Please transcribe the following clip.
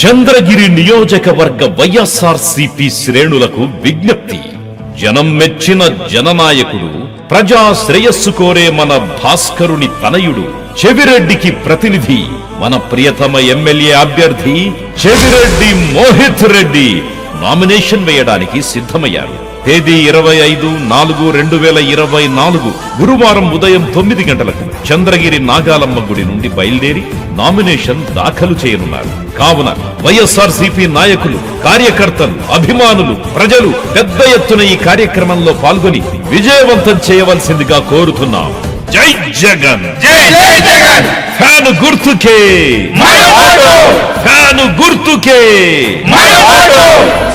చంద్రగిరి నియోజకవర్గ వైఎస్ఆర్సిపి శ్రేణులకు విజ్ఞప్తి. జనం మెచ్చిన జననాయకుడు ప్రజా శ్రేయస్సు కోరే మన భాస్కరుని తనయుడు చెవిరెడ్డికి ప్రతినిధి మన ప్రియతమ ఎమ్మెల్యే అభ్యర్థి చెవిరెడ్డి మోహిత్ రెడ్డి. నామినేషన్ వేయడానికి సిద్ధమయ్యారు. తేదీ ఇరవై ఐదు నాలుగు రెండు వేల ఇరవై నాలుగు గురువారం ఉదయం తొమ్మిది గంటలకు చంద్రగిరి నాగాలమ్మ గుడి నుండి బయలుదేరి నామినేషన్ దాఖలు చేయనున్నారు. కావున వైఎస్ఆర్ నాయకులు కార్యకర్తలు అభిమానులు ప్రజలు పెద్ద ఎత్తున ఈ కార్యక్రమంలో పాల్గొని విజయవంతం చేయవలసిందిగా కోరుతున్నాం. జై జగన్! జై జై జగన్! ఫ్యాను గుర్తుకే! ఫ్యాను గుర్తుకే!